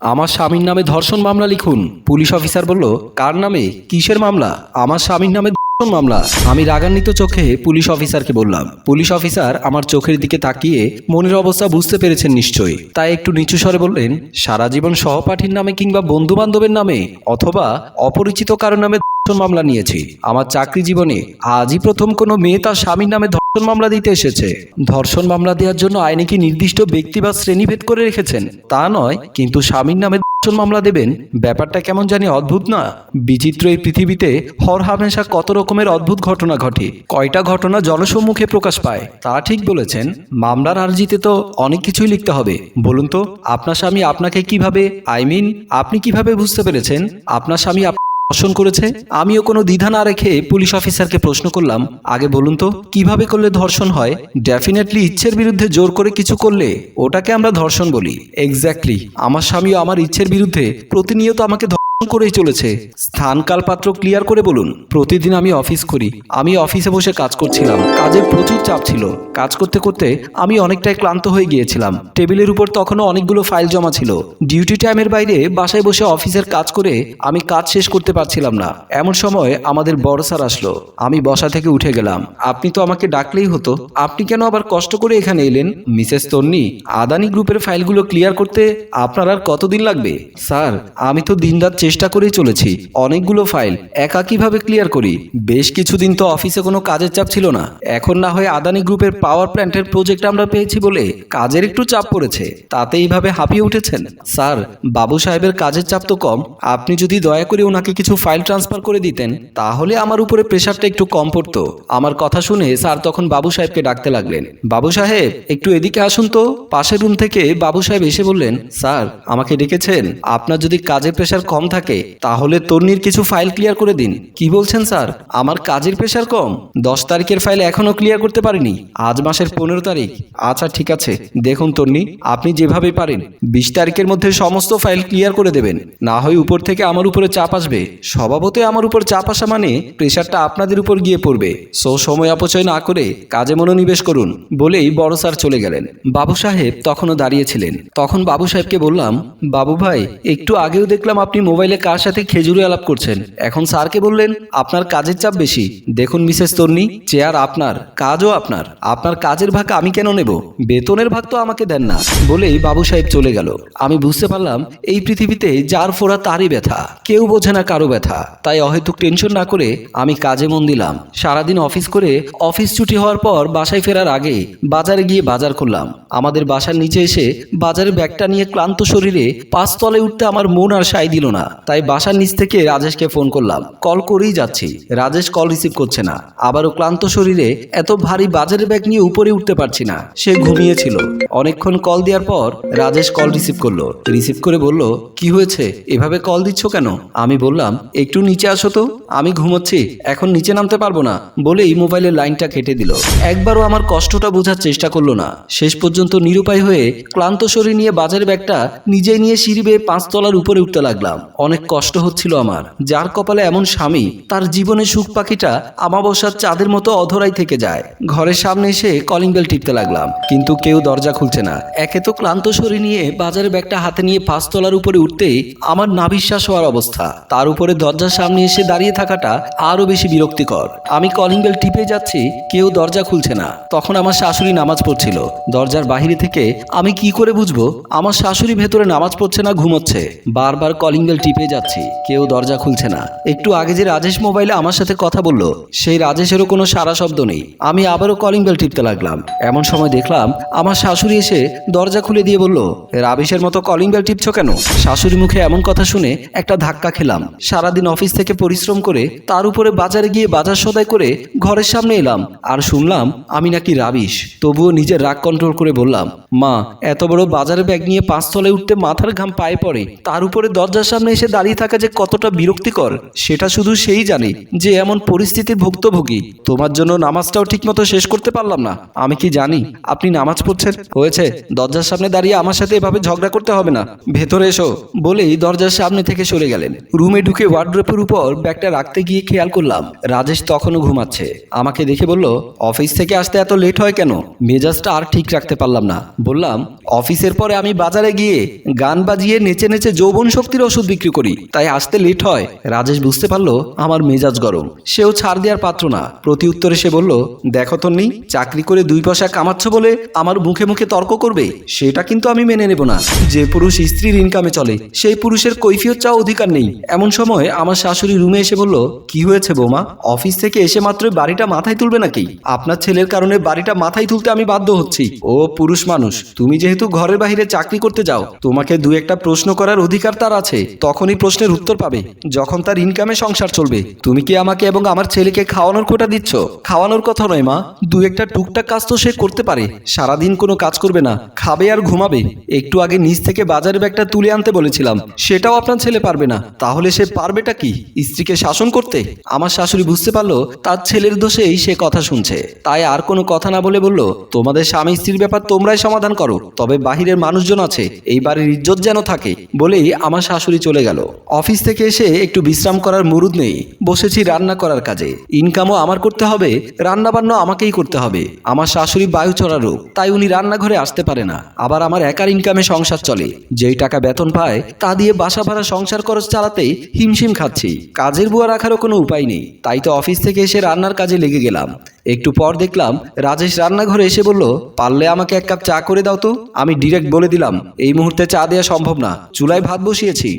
আমার স্বামীর নামে ধর্ষণ মামলা লিখুন। পুলিশ অফিসার বলল, কার নামে? কিসের মামলা? আমার স্বামীর নামে ধর্ষণ মামলা। আমি রাগান্বিত চোখে পুলিশ অফিসারকে বললাম, পুলিশ অফিসার আমার চোখের দিকে তাকিয়ে মনের অবস্থা বুঝতে পেরেছেন নিশ্চয়ই। তাই একটু নিচু স্বরে বললেন, সারা জীবন সহপাঠীর নামে কিংবা বন্ধু বান্ধবের নামে অথবা অপরিচিত কারও নামে ধর্ষণ মামলা নিয়েছি। আমার চাকরি জীবনে আজই প্রথম কোনো মেয়ে তার স্বামীর নামে ধর্ষণ মামলা দিতে এসেছে। ধর্ষণ মামলা দেওয়ার জন্য আইনে কি নির্দিষ্ট ব্যক্তি বা শ্রেণীভেদ করে রেখেছেন? তা নয়, কিন্তু স্বামীর নামে ধর্ষণ মামলা দেবেন? ব্যাপারটা কেমন জানি অদ্ভুত না? বিচিত্র এই পৃথিবীতে হর হামেশা কত রকমের অদ্ভুত ঘটনা ঘটে। কয়টা ঘটনা জনসম্মুখে প্রকাশ পায়? তা ঠিক বলেছেন। মামলার আর্জিতে তো অনেক কিছুই লিখতে হবে। বলুন তো, আপনার স্বামী আপনাকে কীভাবে, আই মিন, আপনি কীভাবে বুঝতে পেরেছেন? আপনার স্বামী আপ- ধর্ষণ করেছে? আমিও কোনো দ্বিধা না রেখে পুলিশ অফিসারকে প্রশ্ন করলাম, আগে বলুন তো, কীভাবে করলে ধর্ষণ হয়? ডেফিনেটলি ইচ্ছের বিরুদ্ধে জোর করে কিছু করলে ওটাকে আমরা ধর্ষণ বলি। এক্স্যাক্টলি আমার স্বামীও আমার ইচ্ছের বিরুদ্ধে প্রতিনিয়ত আমাকে করেই চলেছে। স্থান কালপাত্র ক্লিয়ার করে বলুন, প্রতিদিন আমি অফিস করি। আমি অফিসে বসে কাজ করছিলাম। কাজের প্রচুর চাপ ছিল। কাজ করতে করতে আমি অনেকটাই ক্লান্ত হয়ে গিয়েছিলাম। টেবিলের উপর তখনও অনেকগুলো ফাইল জমা ছিল। ডিউটি টাইমের বাইরে বাসায় বসে অফিসের কাজ করে আমি কাজ শেষ করতে পারছিলাম না। এমন সময় আমাদের বড় স্যার আসলো। আমি বসা থেকে উঠে গেলাম। আপনি তো আমাকে ডাকলেই হতো। আপনি কেন আবার কষ্ট করে এখানে এলেন? মিসেস তন্নি, আদানি গ্রুপের ফাইলগুলো ক্লিয়ার করতে আপনার আর কতদিন লাগবে? স্যার, আমি তো দিনরাত চেষ্টা করেই চলেছি। অনেকগুলো ফাইল একা কীভাবে ক্লিয়ার করি। বেশ কিছুদিন তো অফিসে কোনো কাজের চাপ ছিল না। এখন না হয় আদানি গ্রুপের পাওয়ার প্ল্যান্টের প্রজেক্ট আমরা পেয়েছি বলে কাজের একটু চাপ পড়েছে। তাতে এইভাবে হাঁপিয়ে উঠেছেন। স্যার, বাবু সাহেবের কাজের চাপ তো কম। আপনি যদি দয়া করে ওনাকে কিছু ফাইল ট্রান্সফার করে দিতেন, তাহলে আমার উপরে প্রেশারটা একটু কম পড়তো। আমার কথা শুনে স্যার তখন বাবু সাহেবকে ডাকতে লাগলেন। বাবু সাহেব, একটু এদিকে আসুন তো। পাশের রুম থেকে বাবু সাহেব এসে বললেন, স্যার, আমাকে ডেকেছেন। আপনার যদি কাজের প্রেশার কম থাকে তাহলে তন্নির কিছু ফাইল ক্লিয়ার করে দিন। কি বলছেন স্যার? আমার কাজের প্রেশার কম। দশ তারিখের ফাইল এখনও ক্লিয়ার করতে পারিনি। আজ মাসের পনেরো তারিখ। আচ্ছা ঠিক আছে। দেখুন তন্নি আপনি যেভাবে পারেন, বিশ তারিখের মধ্যে সমস্ত ফাইল ক্লিয়ার করে দেবেন। না হয় উপর থেকে আমার উপরে চাপ আসবে। স্বভাবতই আমার উপর চাপ আসা মানে প্রেশারটা আপনাদের উপর গিয়ে পড়বে। সো সময় অপচয় না করে কাজে মনোনিবেশ করুন। বলেই বড় স্যার চলে গেলেন। বাবু সাহেব তখনও দাঁড়িয়েছিলেন তখন বাবু সাহেবকে বললাম, বাবু ভাই, একটু আগেও দেখলাম আপনি মোবাইলে কার সাথে খেজুরে আলাপ করছেন? এখন স্যারকে বললেন, আপনার কাজের চাপ বেশি। দেখুন মিসেস তর্নি চেয়ার আপনার, কাজও আপনার। আপনার কাজের ভাগ আমি কেন নেব? বেতনের ভাগ তো আমাকে দেন না। বলেই বাবু সাহেব চলে গেল। আমি বুঝতে পারলাম, এই পৃথিবীতে যার ফোড়া তারই ব্যথা। কেউ বোঝে না কারও ব্যথা। তাই অহেতুক টেনশন না করে আমি কাজে মন দিলাম। সারাদিন অফিস করে অফিস ছুটি হওয়ার পর বাসায় ফেরার আগে বাজারে গিয়ে বাজার করলাম। আমাদের বাসার নিচে এসে বাজারের ব্যাগটা নিয়ে ক্লান্ত শরীরে পাঁচ তলে উঠতে আমার মন আর সাই দিল না। তাই বাসার নিচ থেকে রাজেশকে ফোন করলাম। কল করেই যাচ্ছি। রাজেশ কল রিসিভ করছে না। আবারও ক্লান্ত শরীরে এত ভারী বাজারের ব্যাগ নিয়ে উপরে উঠতে পারছি না। সে ঘুমিয়েছিল। অনেকক্ষণ কল দেওয়ার পর রাজেশ কল রিসিভ করল। রিসিভ করে বলল, কি হয়েছে? এভাবে কল দিচ্ছ কেন? আমি বললাম, একটু নিচে আসো তো। আমি ঘুমোচ্ছি। এখন নিচে নামতে পারব না। বলেই মোবাইলের লাইনটা কেটে দিল। একবারও আমার কষ্টটা বোঝার চেষ্টা করল না। শেষ পর্যন্ত নিরুপায় হয়ে ক্লান্ত শরীর নিয়ে বাজারের ব্যাগটা নিজেই নিয়ে সিঁড়ি বেয়ে পাঁচতলার উপরে উঠতে লাগলাম। অনেক কষ্ট হচ্ছিল আমার। যার কপালে এমন স্বামী তার জীবনে সুখ পাখিটা আমাবস্যার চাঁদের মতো অধরাই থেকে যায়। ঘরের সামনে এসে কলিং বেল টিপতে লাগলাম কিন্তু কেউ দরজা খুলছে না। একে তো ক্লান্ত শরীর নিয়ে বাজারের ব্যাগটা হাতে নিয়ে পাঁচতলার উপরে উঠতেই আমার নাবিশ্বাস হওয়ার অবস্থা। তার উপরে দরজার সামনে এসে দাঁড়িয়ে থাকাটা আরও বেশি বিরক্তিকর। আমি কলিং বেল টিপে যাচ্ছি কেউ দরজা খুলছে না। তখন আমার শাশুড়ি নামাজ পড়ছিল। দরজার বাহিরে থেকে আমি কি করে বুঝব? আমার শাশুড়ি ভেতরে নামাজ পড়ছে না ঘুমোচ্ছে। বারবার কলিং বেল টিপে যাচ্ছি। কেউ দরজা খুলছে না। একটু আগে যে রাজেশ মোবাইলে আমার সাথে কথা বলল, সেই রাজেশেরও কোনো সারা শব্দ নেই। আমি আবারও কলিং বেল টিপতে লাগলাম। এমন সময় দেখলাম, আমার শাশুড়ি এসে দরজা খুলে দিয়ে বলল, রাবিশের মতো কলিং বেল টিপছো কেন? শাশুড়ি মুখে এমন কথা শুনে একটা ধাক্কা খেলাম। সারাদিন অফিস থেকে পরিশ্রম করে, তার উপরে বাজারে গিয়ে বাজার সদাই করে ঘরের সামনে এলাম। আর শুনলাম, আমি নাকি রাবিশ। তবুও নিজের রাগ কন্ট্রোল করে বললাম, মা, এত বড় বাজারে ব্যাগ নিয়ে পাঁচতলায় উঠতে মাথার ঘাম পায়ে পড়ে। তার উপরে দরজার সামনে এসে দাঁড়িয়ে থাকা যে কতটা বিরক্তিকর, সেটা শুধু সেই জানে যে এমন পরিস্থিতির ভুক্তভোগী। তোমার জন্য নামাজটাও ঠিকমতো শেষ করতে পারলাম না। আমি কি জানি, আপনি নামাজ পড়ছেন? হয়েছে, দরজার সামনে দাঁড়িয়ে আমার সাথে এভাবে ঝগড়া করতে হবে না। ভেতরে এসো, বলেই দরজার সামনে থেকে সরে গেলেন। রুমে ঢুকে ওয়ার্ড্রোপের উপর ব্যাগটা রাখতে গিয়ে খেয়াল করলাম, রাজেশ তখনও ঘুমাচ্ছে। আমাকে দেখে বলল, অফিস থেকে আসতে এত লেট হয় কেন? মেজাজটা আর ঠিক রাখতে পারলাম না। বললাম, অফিসের পরে আমি বাজারে গিয়ে গান বাজিয়ে নেচে নেচে যৌবন শক্তির ওষুধ বিক্রি করি। তাই আসতে লেট হয়। রাজেশ বুঝতে পারল আমার মেজাজ গরম। সেও ছাড় দেওয়ার পাত্র না। প্রতি উত্তরে সে বলল, দেখো তো নেই চাকরি করে দুই পয়সা কামাচ্ছ বলে আমার মুখে মুখে তর্ক করবে। সেটা কিন্তু আমি মেনে নেব না। যে পুরুষ স্ত্রীর ইনকামে চলে, সেই পুরুষের কৈফিয়ত চাওয়া অধিকার নেই। এমন সময় আমার শাশুড়ি রুমে এসে বলল, কি হয়েছে বৌমা? অফিস থেকে এসে মাত্র বাড়িটা মাথায় তুলবে নাকি? আপনার ছেলের কারণে বাড়িটা মাথায় তুলতে আমি বাধ্য হচ্ছি। ও পুরুষ মানুষ। তুমি যেহেতু ঘরের বাইরে চাকরি করতে যাও, তোমাকে দু একটা প্রশ্ন করার অধিকার তার আছে। তখনই প্রশ্নের উত্তর পাবে, যখন তার ইনকামে সংসার চলবে। তুমি কি আমাকে এবং আমার ছেলেকে খাওয়ানোর কোটা দিচ্ছ? খাওয়ানোর কথা নয়, মা। দু একটা টুকটাক কাজ তো সে করতে পারে। সারাদিন কোনো কাজ করবে না, খাবে আর ঘুমাবে। একটু আগে নিচ থেকে বাজারের ব্যাগটা তুলে আনতে বলেছিলাম, সেটাও আপনার ছেলে পারবে না। তাহলে সে পারবেটা কি? স্ত্রীকে শাসন করতে? আমার শাশুড়ি বুঝতে পারল, তার ছেলের দোষেই সে কথা শুনছে। তাই আর কোনো কথা না বলে বলল, তোমাদের স্বামী স্ত্রীর ব্যাপার তোমরাই সমাধান করো, তবে বাহিরের মানুষজন আছে, এই বাড়ির ইজ্জত যেন থাকে। বলেই আমার শাশুড়ি চলে গেল। অফিস থেকে এসে একটু বিশ্রাম করার মুরুদ নেই। বসেছি রান্না করার কাজে। ইনকামও আমার করতে হবে রান্না বান্না আমাকেই করতে হবে। আমার শাশুড়ি বায়ু চড়া রোগ, তাই উনি রান্নাঘরে আসতে পারে না। আবার আমার একার ইনকামে সংসার চলে। যেই টাকা বেতন পায়, তা দিয়ে বাসা ভাড়া সংসার খরচ চালাতেই হিমশিম খাচ্ছি। কাজের বুয়া রাখারও কোনো উপায় নেই। তাই তো অফিস থেকে এসে রান্নার কাজে লেগে গেলাম। একটু পর দেখলাম রাজেশ রান্নাঘরে এসে বলল, পারলে আমাকে এক কাপ চা করে দাও তো। আমি ডিরেক্ট বলে দিলাম, এই মুহূর্তে চা দেওয়া সম্ভব না। চুলায় ভাত বসিয়েছি।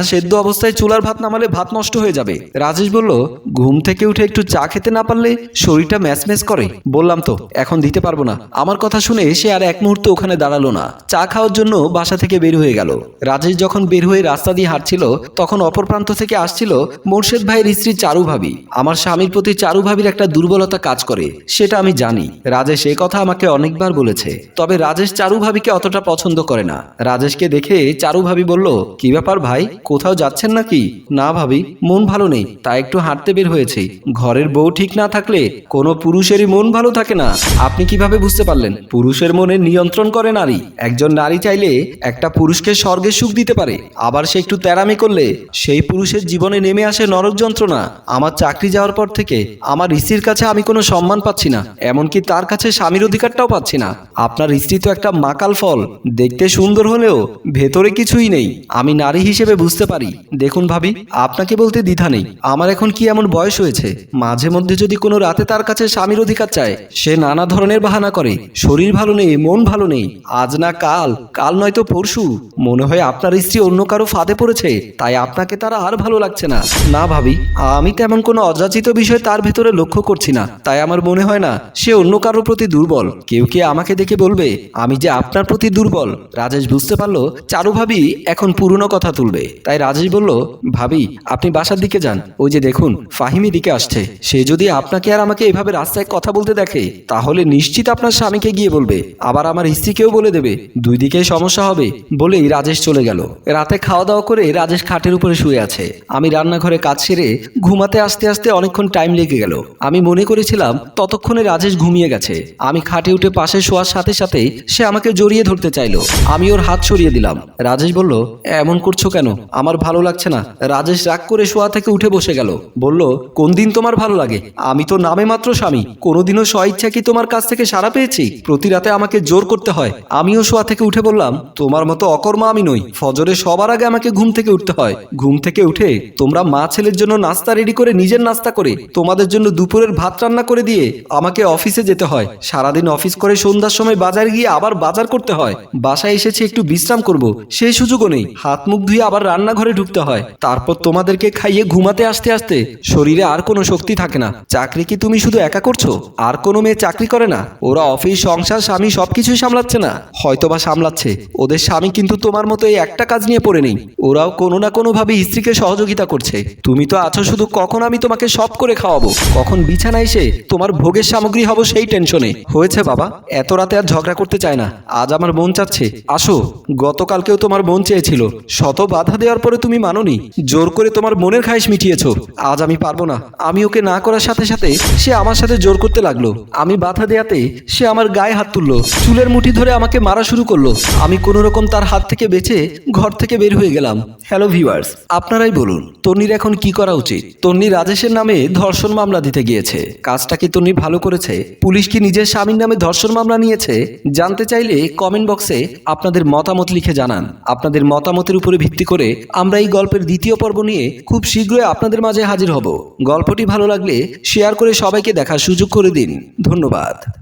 সেদ্ধ অবস্থায় চুলার ভাত নামালে ভাত নষ্ট হয়ে যাবে। রাজেশ বলল, ঘুম থেকে উঠে একটু চা খেতে না পারলে শরীরটা ম্যাচ ম্যাচ করে। বললাম তো, এখন দিতে পারব না। আমার কথা শুনে সে আর এক মুহূর্তে ওখানে দাঁড়াল না। চা খাওয়ার জন্য বাসা থেকে বের হয়ে গেল। রাজেশ যখন বের হয়ে রাস্তা দিয়ে হাঁটছিল, তখন অপর প্রান্ত থেকে আসছিল মোর্শেদ ভাইয়ের স্ত্রী চারু ভাবি। আমার স্বামীর প্রতি চারু ভাবির একটা দুর্বলতা কাজ করে, সেটা আমি জানি। রাজেশ এই কথা আমাকে অনেকবার বলেছে, তবে রাজেশ চারু ভাবিকে অতটা পছন্দ করে না। রাজেশকে দেখে চারু ভাবি বলল, কি ব্যাপার ভাই? কোথাও যাচ্ছেন নাকি? না ভাবি, মন ভালো নেই, তাই একটু হাঁটতে বের হয়েছে। ঘরের বউ ঠিক না থাকলে কোনো পুরুষেরই মন ভালো থাকে না। আপনি কীভাবে বুঝতে পারলেন? পুরুষের মনে নিয়ন্ত্রণ করে নারী। একজন নারী চাইলে একটা পুরুষকে স্বর্গে সুখ দিতে পারে। আবার সে একটু তেরামি করলে সেই পুরুষের জীবনে নেমে আসে নরক যন্ত্রণা। আমার চাকরি যাওয়ার পর থেকে আমার স্ত্রীর কাছে আমি কোনো সম্মান পাচ্ছি না, এমনকি তার কাছে স্বামীর অধিকারটাও পাচ্ছি না। আপনার স্ত্রী তো একটা মাকাল ফল। দেখতে সুন্দর হলেও ভেতরে কিছুই নেই। আমি নারী হিসেবে বুঝতে পারি। দেখুন ভাবি, আপনাকে বলতে দ্বিধা নেই। আমার এখন কি এমন বয়স হয়েছে? মাঝে মধ্যে যদি কোনো রাতে তার কাছে স্বামীর অধিকার চায়, সে নানা ধরনের বাহানা করে। শরীর ভালো নেই, মন ভালো নেই। আজ না কাল কাল নয়তো পরশু। মনে হয় আপনার স্ত্রী অন্য কারও ফাঁদে পড়েছে, তাই আপনাকে তারা আর ভালো লাগছে না। না ভাবি, আমি তেমন কোনো অযাচিত বিষয় তার ভেতরে লক্ষ্য করছি না। তাই আমার মনে হয় না, সে অন্য কারোর প্রতি দুর্বল। কেউ কি আমাকে দেখে বলবে, আমি যে আপনার প্রতি দুর্বল। রাজেশ বুঝতে পারল, চারু ভাবি এখন পুরনো কথা তুলবে। তাই রাজেশ বলল, ভাবি, আপনি বাসার দিকে যান। ওই যে দেখুন, ফাহিমি দিকে আসছে। সে যদি আপনাকে আর আমাকে এভাবে রাস্তায় কথা বলতে দেখে, তাহলে নিশ্চিত আপনার স্বামীকে গিয়ে বলবে। আবার আমার স্ত্রীকেও বলে দেবে, দুই দিকেই সমস্যা হবে বলেই রাজেশ চলে গেল। রাতে খাওয়া দাওয়া করে রাজেশ খাটের উপরে শুয়ে আছে। আমি রান্নাঘরে কাজ সেরে ঘুমাতে আসতে আসতে অনেকক্ষণ টাইম লেগে গেল। আমি মনে করেছিলাম, ততক্ষণে রাজেশ ঘুমিয়ে গেছে। আমি খাটে উঠে পাশে শোয়ার সাথে সাথে সে আমাকে জড়িয়ে ধরতে চাইলো। আমি ওর হাত সরিয়ে দিলাম। রাজেশ বলল, এমন করছ কেন? আমার ভালো লাগছে না। রাজেশ রাগ করে শোয়া থেকে উঠে বসে গেল। বলল, কোন দিন তোমার ভালো লাগে? আমি তো নামে মাত্র স্বামী। কোনোদিনও স্বইচ্ছা কি তোমার কাছ থেকে সাড়া পেয়েছি? প্রতি রাতে আমাকে জোর করতে হয়। আমিও শোয়া থেকে উঠে বললাম, তোমার মতো অকর্মা আমি নই। ফজরে সবার আগে আমাকে ঘুম থেকে উঠতে হয়। ঘুম থেকে উঠে তোমরা মা ছেলের জন্য নাস্তা রেডি করে নিজের নাস্তা করে, তোমাদের জন্য দুপুরের ভাত রান্না করে দিয়ে আমাকে অফিসে যেতে হয়। সারাদিন অফিস করে সন্ধ্যার সময় বাজার গিয়ে আবার বাজার করতে হয়। বাসায় এসেছি একটু বিশ্রাম করব সেই সুযোগও নেই। হাত মুখ ধুয়ে আবার রান্নাঘরে ঢুকতে হয়। তারপর তোমাদেরকে খাইয়ে ঘুমাতে আসতে আসতে শরীরে আর কোনো শক্তি থাকে না। চাকরি কি তুমি শুধু একা করছ? আর কোনো মেয়ে চাকরি করে না? ওরা অফিস, সংসার, স্বামী সবকিছুই সামলাচ্ছে না। হয়তোবা সামলাচ্ছে। ওদের স্বামী কিন্তু তোমার মতো এই একটা কাজ নিয়ে পড়ে নেই। ওরাও কোনো না কোনো ভাবে স্ত্রীকে সহযোগিতা করছে। তুমি তো আছো শুধু কখন আমি তোমাকে সব করে খাওয়াবো? কখন বিছানা এসে তোমার ভোগের সামগ্রী হব সেই টেনশনে। হয়েছে বাবা, এত রাতে আর ঝগড়া করতে চায় না। আজ আমার মন চাচ্ছে। আসো, গতকালকেও তোমার মন চেয়েছিল। শত বাধা দেওয়ার দেওয়ার পরে তুমি মানোনি। জোর করে তোমার মনের খায়েশ মিটিয়েছো। আজ আমি পারব না। আমি ওকে না করার সাথে সাথে সে আমার সাথে জোর করতে লাগল। আমি বাধা দেয়াতে সে আমার গায়ে হাত তুললো। চুলের মুঠি ধরে আমাকে মারা শুরু করল। আমি কোনো রকম তার হাত থেকে বেঁচে ঘর থেকে বের হয়ে গেলাম। হ্যালো ভিউয়ার্স আপনারাই বলুন তন্নির এখন কি করা উচিত? তন্নি রাজেশের নামে ধর্ষণ মামলা দিতে গিয়েছে। কাজটা কি তন্নি ভালো করেছে? পুলিশ কি নিজের স্বামীর নামে ধর্ষণ মামলা নিয়েছে? জানতে চাইলে কমেন্ট বক্সে আপনাদের মতামত লিখে জানান। আপনাদের মতামতের উপরে ভিত্তি করে আমরা এই গল্পের দ্বিতীয় পর্ব নিয়ে খুব শীঘ্রই আপনাদের মাঝে হাজির হব। গল্পটি ভালো লাগলে শেয়ার করে সবাইকে দেখার সুযোগ করে দিন। ধন্যবাদ।